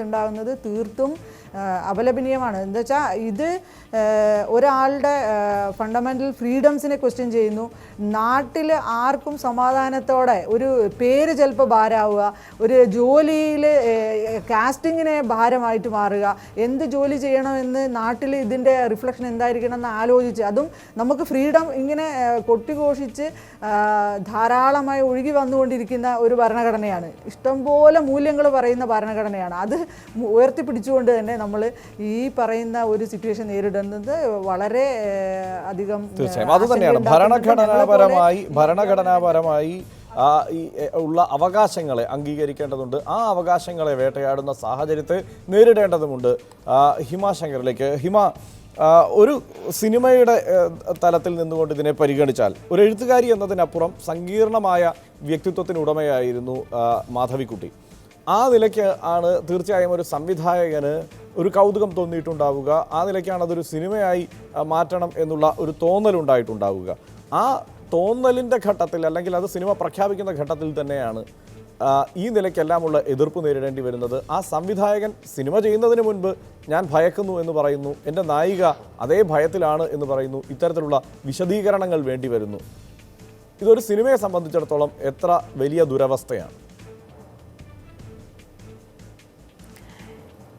ഉണ്ടാകുന്നത് തീർത്തും അപലപനീയമാണ്. എന്താ വെച്ചാൽ ഇത് ഒരാളുടെ ഫണ്ടമെന്റൽ ഫ്രീഡംസിനെ ക്വസ്റ്റ്യൻ ചെയ്യുന്നു. നാട്ടിൽ ആർക്കും സമാധാനത്തോടെ ഒരു പേര് ചിലപ്പോൾ ഭാരമാവുക ഒരു ജോലിയിൽ കാസ്റ്റിങ്ങിനെ ഭാരമായിട്ട് മാറുക എന്ത് ജോലി ചെയ്യണമെന്ന് നാട്ടിൽ ഇതിന്റെ റിഫ്ലക്ഷൻ എന്തായിരിക്കണം എന്ന് ആലോചിച്ച് അതും നമുക്ക് ഫ്രീഡം ഇങ്ങനെ കൊട്ടിഘോഷിച്ച് ധാരാളമായി ഒഴുകി വന്നുകൊണ്ടിരിക്കുന്ന ഒരു ഭരണഘടനയാണ്. ഇഷ്ടംപോലെ മൂല്യങ്ങൾ പറയുന്ന ഭരണഘടനയാണ്. അത് ഉയർത്തിപ്പിടിച്ചുകൊണ്ട് തന്നെ നമ്മൾ ഈ പറയുന്ന ഒരു സിറ്റുവേഷൻ നേരിടുന്നത് വളരെ അധികം തീർച്ചയായും. അത് തന്നെയാണ്. ഭരണഘടനാപരമായി ഭരണഘടനാപരമായി ഉള്ള അവകാശങ്ങളെ അംഗീകരിക്കേണ്ടതുണ്ട്. ആ അവകാശങ്ങളെ വേട്ടയാടുന്ന സാഹചര്യത്തെ നേരിടേണ്ടതുമുണ്ട്. ഹിമ ശങ്കറിലേക്ക്. ഹിമ ഒരു സിനിമയുടെ തലത്തിൽ നിന്നുകൊണ്ട് ഇതിനെ പരിഗണിച്ചാൽ ഒരു എഴുത്തുകാരി എന്നതിനപ്പുറം സങ്കീർണമായ വ്യക്തിത്വത്തിന് ഉടമയായിരുന്നു മാധവിക്കുട്ടി. ആ നിലയ്ക്ക് ആണ് തീർച്ചയായും ഒരു സംവിധായകന് ഒരു കൗതുകം തോന്നിയിട്ടുണ്ടാവുക. ആ നിലയ്ക്കാണ് അതൊരു സിനിമയായി മാറ്റണം എന്നുള്ള ഒരു തോന്നലുണ്ടായിട്ടുണ്ടാവുക ആ തോന്നലിന്റെ ഘട്ടത്തിൽ അല്ലെങ്കിൽ അത് സിനിമ പ്രഖ്യാപിക്കുന്ന ഘട്ടത്തിൽ തന്നെയാണ് ഈ നിലയ്ക്കെല്ലാമുള്ള എതിർപ്പ് നേരിടേണ്ടി വരുന്നത്. ആ സംവിധായകൻ സിനിമ ചെയ്യുന്നതിന് മുൻപ് ഞാൻ ഭയക്കുന്നു എന്ന് പറയുന്നു. എന്റെ നായിക അതേ ഭയത്തിലാണ് എന്ന് പറയുന്നു. ഇത്തരത്തിലുള്ള വിശദീകരണങ്ങൾ വേണ്ടി വരുന്നു. ഇതൊരു സിനിമയെ സംബന്ധിച്ചിടത്തോളം എത്ര വലിയ ദുരവസ്ഥയാണ്.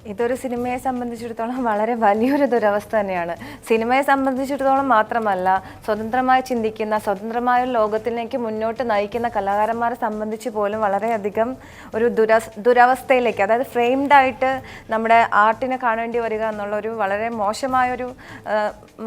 ഇതൊരു സിനിമയെ സംബന്ധിച്ചിടത്തോളം വളരെ വലിയൊരു ദുരവസ്ഥ തന്നെയാണ്. സിനിമയെ സംബന്ധിച്ചിടത്തോളം മാത്രമല്ല സ്വതന്ത്രമായി ചിന്തിക്കുന്ന സ്വതന്ത്രമായ ലോകത്തിലേക്ക് മുന്നോട്ട് നയിക്കുന്ന കലാകാരന്മാരെ സംബന്ധിച്ച് പോലും വളരെയധികം ഒരു ദുര ദുരവസ്ഥയിലേക്ക് അതായത് ഫ്രെയിംഡ് ആയിട്ട് നമ്മുടെ ആർട്ടിനെ കാണേണ്ടി വരിക എന്നുള്ള ഒരു വളരെ മോശമായൊരു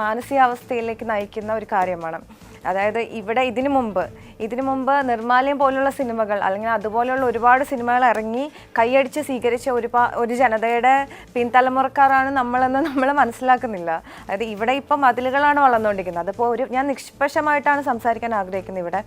മാനസികാവസ്ഥയിലേക്ക് നയിക്കുന്ന ഒരു കാര്യമാണ്. അതായത് ഇവിടെ ഇതിനു മുമ്പ് ഇതിനു മുമ്പ് നിർമ്മാലയം പോലുള്ള സിനിമകൾ അല്ലെങ്കിൽ അതുപോലെയുള്ള ഒരുപാട് സിനിമകൾ ഇറങ്ങി കൈയടിച്ച് സ്വീകരിച്ച ഒരുപാ ഒരു ജനതയുടെ പിൻതലമുറക്കാരാണ് നമ്മളെന്ന് നമ്മൾ മനസ്സിലാക്കുന്നില്ല. അതായത് ഇവിടെ ഇപ്പം മതിലുകളാണ് വളർന്നുകൊണ്ടിരിക്കുന്നത്. അതിപ്പോൾ ഒരു ഞാൻ നിഷ്പക്ഷമായിട്ടാണ് സംസാരിക്കാൻ ആഗ്രഹിക്കുന്നത് ഇവിടെ.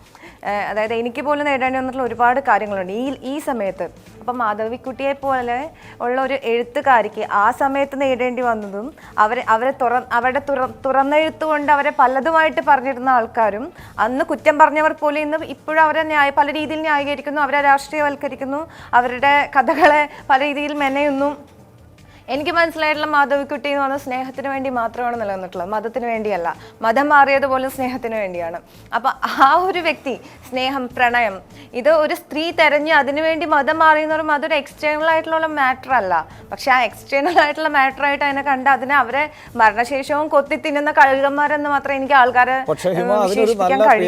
അതായത് എനിക്ക് പോലും നേടേണ്ടി വന്നിട്ടുള്ള ഒരുപാട് കാര്യങ്ങളുണ്ട്. ഈ ഈ സമയത്ത് അപ്പം മാധവിക്കുട്ടിയെ പോലെ ഉള്ള ഒരു എഴുത്തുകാരിക്ക് ആ സമയത്ത് നേടേണ്ടി വന്നതും അവരെ അവരെ തുറ അവരുടെ തുറ തുറന്നെഴുത്തുകൊണ്ട് അവരെ പലതുമായിട്ട് പറഞ്ഞിരുന്ന ആൾക്കാരും അന്ന് കുറ്റം പറഞ്ഞവർ പോലെ ഇന്ന് ഇപ്പോഴും അവരെ ന്യായ പല രീതിയിൽ ന്യായീകരിക്കുന്നു അവരെ രാഷ്ട്രീയവൽക്കരിക്കുന്നു അവരുടെ കഥകളെ പല രീതിയിൽ മെനയുന്നു. എനിക്ക് മനസ്സിലായിട്ടുള്ള മാധവിക്കുട്ടി എന്ന് പറഞ്ഞാൽ സ്നേഹത്തിന് വേണ്ടി മാത്രമാണ് നിലനിന്നിട്ടുള്ളത്. മതത്തിന് വേണ്ടിയല്ല. മതം മാറിയതുപോലെ പോലും സ്നേഹത്തിന് വേണ്ടിയാണ്. അപ്പോൾ ആ ഒരു വ്യക്തി സ്നേഹം പ്രണയം ഇത് ഒരു സ്ത്രീ തെരഞ്ഞ് അതിനുവേണ്ടി മതം മാറി എന്ന് പറയുമ്പോൾ അതൊരു എക്സ്റ്റേണൽ ആയിട്ടുള്ള മാറ്റർ അല്ല. പക്ഷെ ആ എക്സ്റ്റേണൽ ആയിട്ടുള്ള മാറ്റർ ആയിട്ട് അതിനെ കണ്ട് അതിനെ അവരെ മരണശേഷവും കൊത്തി തിന്നുന്ന കഴുകന്മാരെന്ന് മാത്രം എനിക്ക് ആൾക്കാരെ വിശേഷിപ്പിക്കാൻ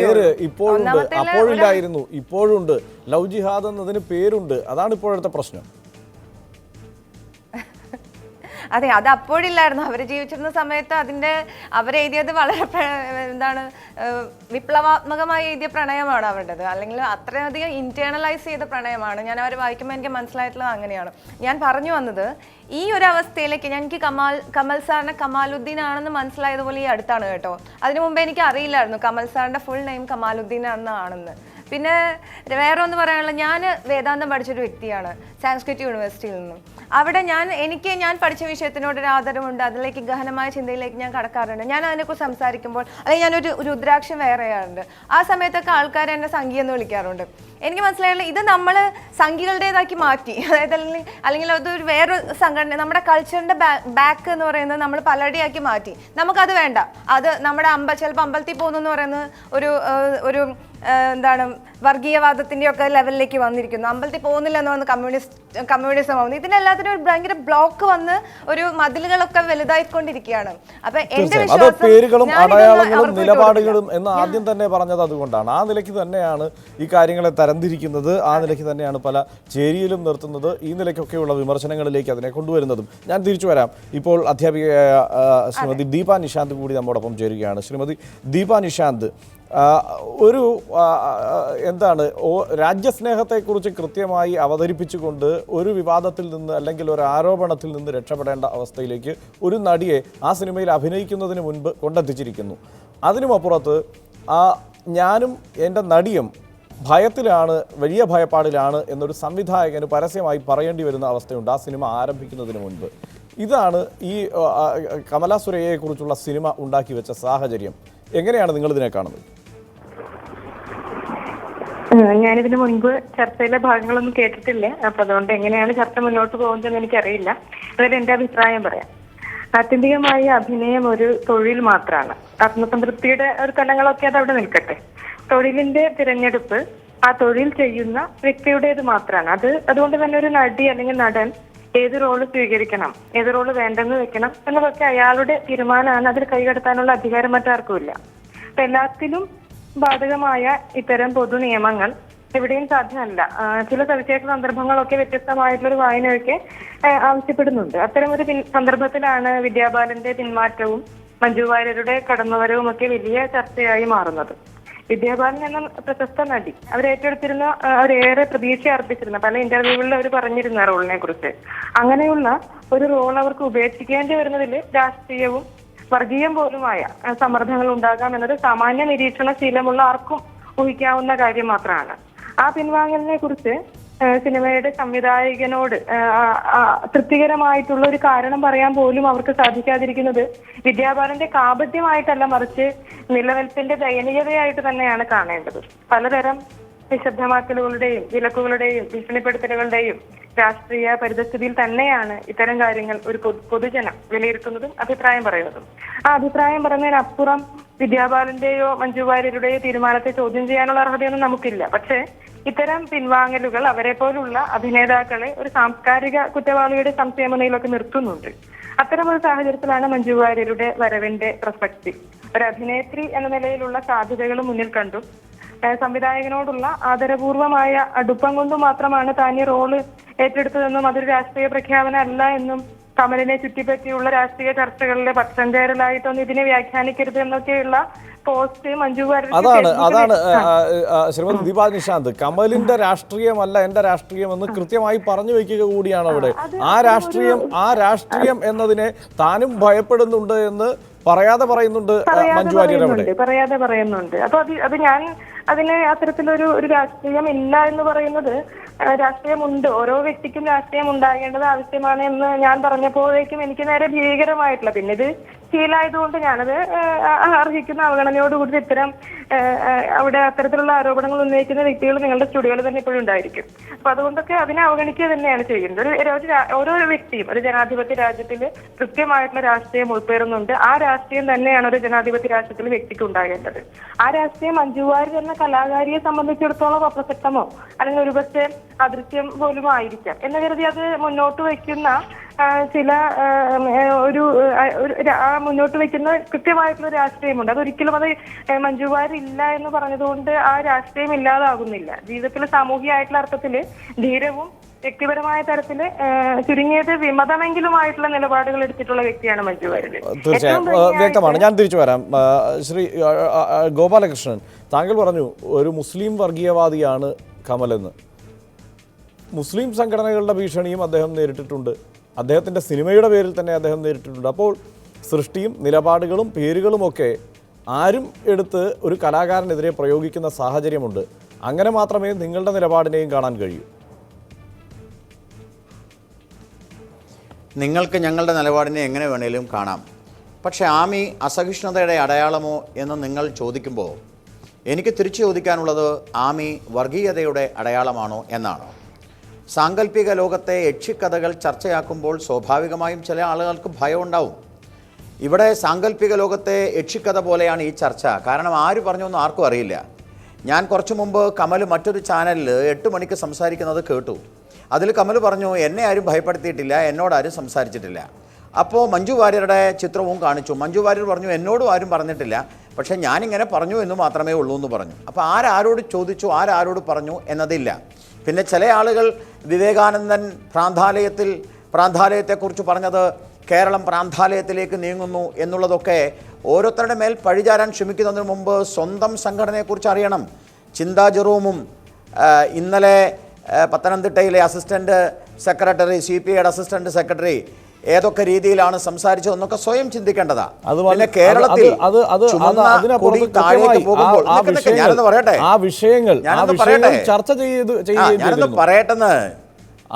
ഇപ്പോഴുണ്ട്. അപ്പോഴില്ലായിരുന്നു. ഇപ്പോഴുണ്ട്. ലവ് ജിഹാദ് എന്നതിന് പേരുണ്ട്. അതാണ് ഇപ്പോഴത്തെ പ്രശ്നം. അതെ അത് അപ്പോഴില്ലായിരുന്നു. അവർ ജീവിച്ചിരുന്ന സമയത്ത് അതിന്റെ അവരെഴുതിയത് വളരെ എന്താണ് വിപ്ലവാത്മകമായി എഴുതിയ പ്രണയമാണ് അവരുടേത്. അല്ലെങ്കിൽ അത്രയധികം ഇന്റേണലൈസ് ചെയ്ത പ്രണയമാണ്. ഞാൻ അവർ വായിക്കുമ്പോൾ എനിക്ക് മനസ്സിലായിട്ടുള്ളത് അങ്ങനെയാണ്. ഞാൻ പറഞ്ഞു വന്നത് ഈ ഒരു അവസ്ഥയിലേക്ക് എനിക്ക് കമാൽ കമൽ സാറിനെ കമാലുദ്ദീൻ ആണെന്ന് മനസ്സിലായതുപോലെ ഈ അടുത്താണ് കേട്ടോ. അതിനു മുമ്പ് എനിക്ക് അറിയില്ലായിരുന്നു കമൽ സാറിന്റെ ഫുൾ നെയിം കമാലുദ്ദീൻ ആണെന്നാണെന്ന് പിന്നെ വേറെ ഒന്ന് പറയാനുള്ള ഞാൻ വേദാന്തം പഠിച്ചൊരു വ്യക്തിയാണ് സാൻസ്ക്രിറ്റ് യൂണിവേഴ്സിറ്റിയിൽ നിന്നും. അവിടെ ഞാൻ എനിക്ക് ഞാൻ പഠിച്ച വിഷയത്തിനോട് ഒരു ആദരവുണ്ട് അതിലേക്ക് ഗഹനമായ ചിന്തയിലേക്ക് ഞാൻ കടക്കാറുണ്ട്. ഞാൻ അതിനെക്കുറിച്ച് സംസാരിക്കുമ്പോൾ അല്ലെങ്കിൽ ഞാനൊരു രുദ്രാക്ഷം വേറെ ചെയ്യാറുണ്ട് ആ സമയത്തൊക്കെ ആൾക്കാർ എന്നെ സംഗീതം എന്ന് വിളിക്കാറുണ്ട്. എനിക്ക് മനസ്സിലായില്ല ഇത് നമ്മൾ സംഘികളുടേതാക്കി മാറ്റി. അതായത് അല്ലെങ്കിൽ അല്ലെങ്കിൽ അതൊരു വേറൊരു സംഘടന നമ്മുടെ കൾച്ചറിന്റെ ബാക്ക് എന്ന് പറയുന്നത് നമ്മൾ പലടിയാക്കി മാറ്റി. നമുക്കത് വേണ്ട. അത് നമ്മുടെ അമ്പ ചിലപ്പോൾ അമ്പലത്തിൽ പോകുന്നു എന്ന് പറയുന്നത് ഒരു ഒരു എന്താണ് വർഗീയവാദത്തിന്റെ ഒക്കെ ലെവലിലേക്ക് വന്നിരിക്കുന്നു. അമ്പലത്തിൽ പോകുന്നില്ല എന്ന് പറഞ്ഞ് കമ്മ്യൂണിസ്റ്റ് കമ്മ്യൂണിസം ആവുന്നു. ഇതിനെല്ലാത്തിനും ഒരു ഭയങ്കര ബ്ലോക്ക് വന്ന് ഒരു മതിലുകളൊക്കെ വലുതായിക്കൊണ്ടിരിക്കുകയാണ്. അപ്പൊ എന്റെ പേരുകളും അടയാളങ്ങളും നിലപാടുകളും എന്ന് ആദ്യം തന്നെ പറഞ്ഞത് അതുകൊണ്ടാണ്. ആ നിലയ്ക്ക് തന്നെയാണ് ഈ കാര്യങ്ങളെ തരംതിരിക്കുന്നത്. ആ നിലയ്ക്ക് തന്നെയാണ് പല ചേരിയിലും നിർത്തുന്നത്. ഈ നിലയ്ക്കൊക്കെയുള്ള വിമർശനങ്ങളിലേക്ക് അതിനെ കൊണ്ടുവരുന്നതും. ഞാൻ തിരിച്ചു വരാം. ഇപ്പോൾ അധ്യാപികയായ ശ്രീമതി ദീപ നിഷാന്ത് കൂടി നമ്മോടൊപ്പം ചേരുകയാണ്. ശ്രീമതി ദീപ നിഷാന്ത് ഒരു എന്താണ് രാജ്യസ്നേഹത്തെക്കുറിച്ച് കൃത്യമായി അവതരിപ്പിച്ചുകൊണ്ട് ഒരു വിവാദത്തിൽ നിന്ന് അല്ലെങ്കിൽ ഒരു ആരോപണത്തിൽ നിന്ന് രക്ഷപ്പെടേണ്ട അവസ്ഥയിലേക്ക് ഒരു നടിയെ ആ സിനിമയിൽ അഭിനയിക്കുന്നതിന് മുൻപ് കൊണ്ടെത്തിച്ചിരിക്കുന്നു. അതിനുമപ്പുറത്ത് ആ ഞാനും എന്റെ നടിയും ഭയത്തിലാണ് വലിയ ഭയപ്പാടിലാണ് എന്നൊരു സംവിധായകന് പരസ്യമായി പറയേണ്ടി വരുന്ന അവസ്ഥയുണ്ട് ആ സിനിമ ആരംഭിക്കുന്നതിന് മുൻപ്. ഇതാണ് ഈ കമലാസുരയ്യയെക്കുറിച്ചുള്ള സിനിമ ഉണ്ടാക്കി വെച്ച സാഹചര്യം. എങ്ങനെയാണ് നിങ്ങളിതിനെ കാണുന്നത്? ഞാനിതിന് മുൻപ് ചർച്ചയിലെ ഭാഗങ്ങളൊന്നും കേട്ടിട്ടില്ല. അപ്പൊ അതുകൊണ്ട് എങ്ങനെയാണ് ചർച്ച മുന്നോട്ട് പോകുന്നതെന്ന് എനിക്കറിയില്ല. അതായത് എന്റെ അഭിപ്രായം പറയാം. ആത്യന്തികമായി അഭിനയം ഒരു തൊഴിൽ മാത്രമാണ് ആത്മസംതൃപ്തിയുടെ ഒരു തലങ്ങളൊക്കെ അത് അവിടെ നിൽക്കട്ടെ. തൊഴിലിന്റെ തിരഞ്ഞെടുപ്പ് ആ തൊഴിൽ ചെയ്യുന്ന വ്യക്തിയുടേത് മാത്രമാണ് അത് അതുകൊണ്ട് തന്നെ ഒരു നടി അല്ലെങ്കിൽ നടൻ ഏത് റോൾ സ്വീകരിക്കണം ഏത് റോൾ വേണ്ടെന്ന് വെക്കണം എന്നതൊക്കെ അയാളുടെ തീരുമാനമാണ്. അതിൽ കൈകടത്താനുള്ള അധികാരം മറ്റാർക്കുമില്ല അപ്പൊ എല്ലാത്തിലും ബാധകമായ ഇത്തരം പൊതു നിയമങ്ങൾ എവിടെയും സാധ്യമല്ല. ചില സവിശേഷ സന്ദർഭങ്ങളൊക്കെ വ്യത്യസ്തമായിട്ടുള്ള ഒരു വായനയൊക്കെ ആവശ്യപ്പെടുന്നുണ്ട്. അത്തരം ഒരു സന്ദർഭത്തിലാണ് വിദ്യാബാലന്റെ പിന്മാറ്റവും മഞ്ജു വാര്യരുടെ കടന്നുവരവും ഒക്കെ വലിയ ചർച്ചയായി മാറുന്നത്. വിദ്യാബാലൻ എന്ന പ്രശസ്ത നടി അവർ ഏറ്റെടുത്തിരുന്ന അവരേറെ പ്രതീക്ഷ അർപ്പിച്ചിരുന്ന പല ഇന്റർവ്യൂകളിൽ അവർ പറഞ്ഞിരുന്ന റോളിനെ കുറിച്ച് അങ്ങനെയുള്ള ഒരു റോൾ അവർക്ക് ഉപേക്ഷിക്കേണ്ടി വരുന്നതിൽ രാഷ്ട്രീയവും വർഗീയം പോലുമായ സമ്മർദ്ദങ്ങൾ ഉണ്ടാകാം എന്നത് സാമാന്യ നിരീക്ഷണ ശീലമുള്ള ആർക്കും ഊഹിക്കാവുന്ന കാര്യം മാത്രമാണ്. ആ പിൻവാങ്ങലിനെ കുറിച്ച് സിനിമയുടെ സംവിധായകനോട് തൃപ്തികരമായിട്ടുള്ള ഒരു കാരണം പറയാൻ പോലും അവർക്ക് സാധിക്കാതിരിക്കുന്നത് വിദ്യാഭാരന്റെ കാപട്യമായിട്ടല്ല മറിച്ച് നിലനിൽപ്പിന്റെ ദയനീയതയായിട്ട് തന്നെയാണ് കാണേണ്ടത്. പലതരം നിശബ്ദമാക്കലുകളുടെയും വിലക്കുകളുടെയും ഭീഷണിപ്പെടുത്തലുകളുടെയും രാഷ്ട്രീയ പരിതസ്ഥിതിയിൽ തന്നെയാണ് ഇത്തരം കാര്യങ്ങൾ ഒരു പൊതു- പൊതുജനം വിലയിരുത്തുന്നതും അഭിപ്രായം പറയുന്നതും. ആ അഭിപ്രായം പറയുന്നതിനപ്പുറം വിദ്യാബാലന്റെയോ മഞ്ജു വാര്യരുടെയോ തീരുമാനത്തെ ചോദ്യം ചെയ്യാനുള്ള അർഹതയൊന്നും നമുക്കില്ല. പക്ഷേ ഇത്തരം പിൻവാങ്ങലുകൾ അവരെ പോലുള്ള അഭിനേതാക്കളെ ഒരു സാംസ്കാരിക കുറ്റവാളിയുടെ സംശയമനയിലൊക്കെ നിർത്തുന്നുണ്ട്. അത്തരം ഒരു സാഹചര്യത്തിലാണ് മഞ്ജു വാര്യരുടെ വരവിന്റെ പ്രസക്തി. ഒരു അഭിനേത്രി എന്ന നിലയിലുള്ള സാധ്യതകൾ മുന്നിൽ കണ്ടു സംവിധായകനോടുള്ള ആദരപൂർവമായ അടുപ്പം കൊണ്ട് മാത്രമാണ് താൻ ഈ റോൾ ഏറ്റെടുത്തതെന്നും അതൊരു രാഷ്ട്രീയ പ്രഖ്യാപനം അല്ല എന്നും കമലിനെ ചുറ്റിപ്പറ്റിയുള്ള രാഷ്ട്രീയ ചർച്ചകളിലെ പക്ഷം ചേരലായിട്ടൊന്നും ഇതിനെ വ്യാഖ്യാനിക്കരുത് എന്നൊക്കെയുള്ള അതാണ് അതാണ് ശ്രീമതി ദീപാ നിശാന്ത് കമലിന്റെ രാഷ്ട്രീയമല്ല എന്റെ രാഷ്ട്രീയം എന്ന് കൃത്യമായി പറഞ്ഞു വെക്കുക കൂടിയാണ് അവിടെ. ആ രാഷ്ട്രീയം ആ രാഷ്ട്രീയം എന്നതിനെ താനും ഭയപ്പെടുന്നുണ്ട് എന്ന് പറയാതെ പറയുന്നുണ്ട് മഞ്ജു വാര്യർ അവിടെ പറയാതെ പറയുന്നുണ്ട്. അപ്പൊ അത് അത് ഞാൻ അതിന് അത്തരത്തിലൊരു ഒരു രാഷ്ട്രീയം ഇല്ല എന്ന് പറയുന്നത് രാഷ്ട്രീയമുണ്ട്. ഓരോ വ്യക്തിക്കും രാഷ്ട്രീയം ഉണ്ടാകേണ്ടത് ആവശ്യമാണ് എന്ന് ഞാൻ പറഞ്ഞപ്പോഴേക്കും എനിക്ക് നേരെ ഭീകരമായിട്ടുള്ള പിന്നെ ഇത് ശീലമായതുകൊണ്ട് ഞാനത് അർഹിക്കുന്ന അവഗണനയോടുകൂടി ഇത്തരം അവിടെ അത്തരത്തിലുള്ള ആരോപണങ്ങൾ ഉന്നയിക്കുന്ന വ്യക്തികൾ നിങ്ങളുടെ സ്റ്റുഡിയോയിൽ തന്നെ ഇപ്പോഴും ഉണ്ടായിരിക്കും. അപ്പൊ അതുകൊണ്ടൊക്കെ അതിനെ അവഗണിക്കുക തന്നെയാണ് ചെയ്യുന്നത്. ഒരു ഓരോ വ്യക്തിയും ഒരു ജനാധിപത്യ രാജ്യത്തിൽ കൃത്യമായിട്ടുള്ള രാഷ്ട്രീയം ഉൾപ്പെടുന്നുണ്ട് ആ രാഷ്ട്രീയം തന്നെയാണ് ഒരു ജനാധിപത്യ രാഷ്ട്രത്തിൽ വ്യക്തിക്ക് ഉണ്ടാകേണ്ടത്. ആ രാഷ്ട്രീയം മഞ്ജുവാരി എന്ന കലാകാരിയെ സംബന്ധിച്ചിടത്തോളം അപ്രസക്തമോ അല്ലെങ്കിൽ ഒരുപക്ഷെ അദൃശ്യം പോലും ആയിരിക്കാം എന്ന് കരുതി അത് മുന്നോട്ട് വയ്ക്കുന്ന ചില ഒരു ആ, മുന്നോട്ട് വെക്കുന്ന കൃത്യമായിട്ടുള്ള രാഷ്ട്രീയമുണ്ട്. അതൊരിക്കലും അത് ഇല്ല എന്ന് പറഞ്ഞതുകൊണ്ട് ആ രാഷ്ട്രീയം ഇല്ലാതാകുന്നില്ല. ജീവിതത്തിൽ സാമൂഹികമായിട്ടുള്ള അർത്ഥത്തിൽ ധീരവും വ്യക്തിപരമായ തരത്തിൽ ചുരുങ്ങിയത് വിമതമെങ്കിലുമായിട്ടുള്ള നിലപാടുകൾ എടുത്തിട്ടുള്ള വ്യക്തിയാണ് മഞ്ജുവാരി തീർച്ചയായും. വ്യക്തമാണ്. ഞാൻ തിരിച്ചു വരാം. ശ്രീ ഗോപാലകൃഷ്ണൻ താങ്കൾ പറഞ്ഞു ഒരു മുസ്ലിം വർഗീയവാദിയാണ് കമലെന്ന്. മുസ്ലിം സംഘടനകളുടെ ഭീഷണിയും അദ്ദേഹം നേരിട്ടിട്ടുണ്ട്. അദ്ദേഹത്തിന്റെ സിനിമയുടെ പേരിൽ തന്നെ അദ്ദേഹം നേരിട്ടിട്ടുണ്ട്. അപ്പോൾ സൃഷ്ടിയും നിലപാടുകളും പേരുകളുമൊക്കെ ആരും എടുത്ത് ഒരു കലാകാരനെതിരെ പ്രയോഗിക്കുന്ന സാഹചര്യമുണ്ട്. അങ്ങനെ മാത്രമേ നിങ്ങളുടെ നിലപാടിനെയും കാണാൻ കഴിയൂ. നിങ്ങൾക്ക് ഞങ്ങളുടെ നിലപാടിനെ എങ്ങനെ വേണേലും കാണാം. പക്ഷേ ആമി അസഹിഷ്ണുതയുടെ അടയാളമോ എന്ന് നിങ്ങൾ ചോദിക്കുമ്പോൾ എനിക്ക് തിരിച്ചു ചോദിക്കാനുള്ളത് ആമി വർഗീയതയുടെ അടയാളമാണോ എന്നാണ്? സാങ്കല്പിക ലോകത്തെ യക്ഷിക്കഥകൾ ചർച്ചയാക്കുമ്പോൾ സ്വാഭാവികമായും ചില ആളുകൾക്ക് ഭയം ഉണ്ടാവും ഇവിടെ സാങ്കല്പിക ലോകത്തെ യക്ഷിക്കഥ പോലെയാണ് ഈ ചർച്ച. കാരണം ആര് പറഞ്ഞൊന്നും ആർക്കും അറിയില്ല. ഞാൻ കുറച്ചു മുമ്പ് കമൽ മറ്റൊരു ചാനലിൽ എട്ട് മണിക്ക് സംസാരിക്കുന്നത് കേട്ടു. അതിൽ കമൽ പറഞ്ഞു എന്നെ ആരും ഭയപ്പെടുത്തിയിട്ടില്ല എന്നോട് ആരും സംസാരിച്ചിട്ടില്ല. അപ്പോൾ മഞ്ജു വാര്യരുടെ ചിത്രവും കാണിച്ചു. മഞ്ജു വാര്യർ പറഞ്ഞു എന്നോടും ആരും പറഞ്ഞിട്ടില്ല പക്ഷേ ഞാനിങ്ങനെ പറഞ്ഞു എന്ന് മാത്രമേ ഉള്ളൂ എന്ന് പറഞ്ഞു. അപ്പോൾ ആരാരോട് ചോദിച്ചു ആരാരോട് പറഞ്ഞു എന്നതില്ല. പിന്നെ ചില ആളുകൾ വിവേകാനന്ദൻ പ്രാന്താലയത്തിൽ പ്രാന്താലയത്തെക്കുറിച്ച് പറഞ്ഞത് കേരളം പ്രാന്താലയത്തിലേക്ക് നീങ്ങുന്നു എന്നുള്ളതൊക്കെ ഓരോരുത്തരുടെ മേൽ പഴിചാരാൻ ശ്രമിക്കുന്നതിന് മുമ്പ് സ്വന്തം സംഘടനയെക്കുറിച്ച് അറിയണം. ചിന്താ ജെറൂമും ഇന്നലെ പത്തനംതിട്ടയിലെ അസിസ്റ്റന്റ് സെക്രട്ടറി സി പി ഐയുടെ അസിസ്റ്റന്റ് സെക്രട്ടറി ഏതൊക്കെ രീതിയിലാണ് സംസാരിച്ചതെന്നൊക്കെ സ്വയം ചിന്തിക്കേണ്ടതാ. പിന്നെ കേരളത്തിൽ അത് അത് അതിനപ്പുറത്ത് താഴേക്ക് പോകുമ്പോൾ ഞാനൊന്ന് പറയട്ടെ? ആ വിഷയങ്ങൾ ഞാനൊന്ന് പറയട്ടെ. ചർച്ച ചെയ്ത് ഞാനൊന്ന് പറയട്ടെന്ന്.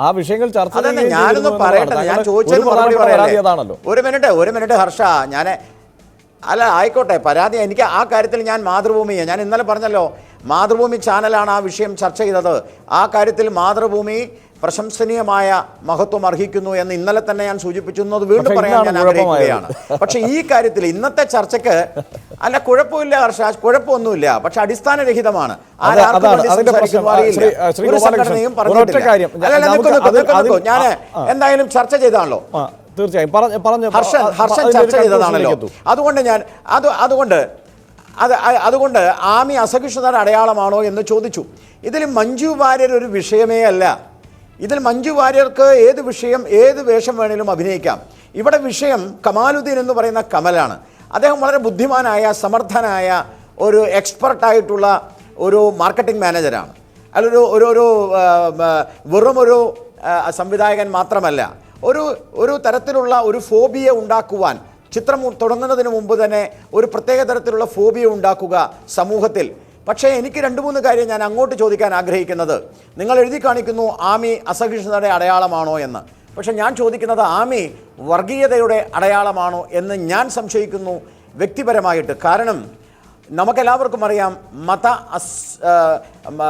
ആ വിഷയങ്ങൾ ചർച്ച ഞാനൊന്ന് പറയട്ടെ ഞാൻ ചോദിച്ചത് മറുപടി അതാണല്ലോ ഒരു മിനിറ്റ് ഒരു മിനിറ്റ് ഹർഷ. ഞാൻ അല്ല ആയിക്കോട്ടെ പരാതി എനിക്ക് ആ കാര്യത്തിൽ ഞാൻ മാതൃഭൂമിയെ. ഞാൻ ഇന്നലെ പറഞ്ഞല്ലോ മാതൃഭൂമി ചാനലാണ് ആ വിഷയം ചർച്ച ചെയ്തത്. ആ കാര്യത്തിൽ മാതൃഭൂമി പ്രശംസനീയമായ മഹത്വം അർഹിക്കുന്നു എന്ന് ഇന്നലെ തന്നെ ഞാൻ സൂചിപ്പിച്ചു എന്നത് വീണ്ടും പറയാൻ ഞാൻ ആഗ്രഹിക്കുകയാണ്. പക്ഷെ ഈ കാര്യത്തിൽ ഇന്നത്തെ ചർച്ചയ്ക്ക് അല്ല കുഴപ്പമില്ല ഹർഷാജ് കുഴപ്പമൊന്നുമില്ല. പക്ഷെ അടിസ്ഥാനരഹിതമാണ്. ഒരു സംഘടനയും പറഞ്ഞിട്ടില്ല. ഞാൻ. എന്തായാലും ചർച്ച ചെയ്താണല്ലോ. തീർച്ചയായും. പറഞ്ഞ. ഹർഷൻ ഹർഷൻ ചർച്ച ചെയ്തതാണല്ലോ. അതുകൊണ്ട് ഞാൻ അത് അതുകൊണ്ട് അത് അതുകൊണ്ട് ആമി അസഹിഷ്ണുതയുടെ അടയാളമാണോ എന്ന് ചോദിച്ചു. ഇതിൽ മഞ്ജു വാര്യർ ഒരു വിഷയമേ അല്ല. ഇതിൽ മഞ്ജു വാര്യർക്ക് ഏത് വിഷയം ഏത് വേഷം വേണേലും അഭിനയിക്കാം. ഇവിടെ വിഷയം കമാലുദ്ദീൻ എന്ന് പറയുന്ന കമലാണ്. അദ്ദേഹം വളരെ ബുദ്ധിമാനായ സമർത്ഥനായ ഒരു എക്സ്പെർട്ടായിട്ടുള്ള ഒരു മാർക്കറ്റിംഗ് മാനേജരാണ്. അല്ലൊരു ഒരു ഒരു ആ, സംവിധായകൻ മാത്രമല്ല. ഒരു ഒരു തരത്തിലുള്ള ഒരു ഫോബിയ ഉണ്ടാക്കുവാൻ ചിത്രം തുടങ്ങുന്നതിന് മുമ്പ് തന്നെ ഒരു പ്രത്യേക തരത്തിലുള്ള ഫോബിയ ഉണ്ടാക്കുക സമൂഹത്തിൽ പക്ഷേ എനിക്ക് രണ്ട് മൂന്ന് കാര്യം ഞാൻ അങ്ങോട്ട് ചോദിക്കാൻ ആഗ്രഹിക്കുന്നത്. നിങ്ങൾ എഴുതി കാണിക്കുന്നു ആമി അസഹിഷ്ണുതയുടെ അടയാളമാണോ എന്ന്. പക്ഷേ ഞാൻ ചോദിക്കുന്നത് ആമി വർഗീയതയുടെ അടയാളമാണോ എന്ന് ഞാൻ സംശയിക്കുന്നു വ്യക്തിപരമായിട്ട്. കാരണം നമുക്കെല്ലാവർക്കും അറിയാം മത അസ്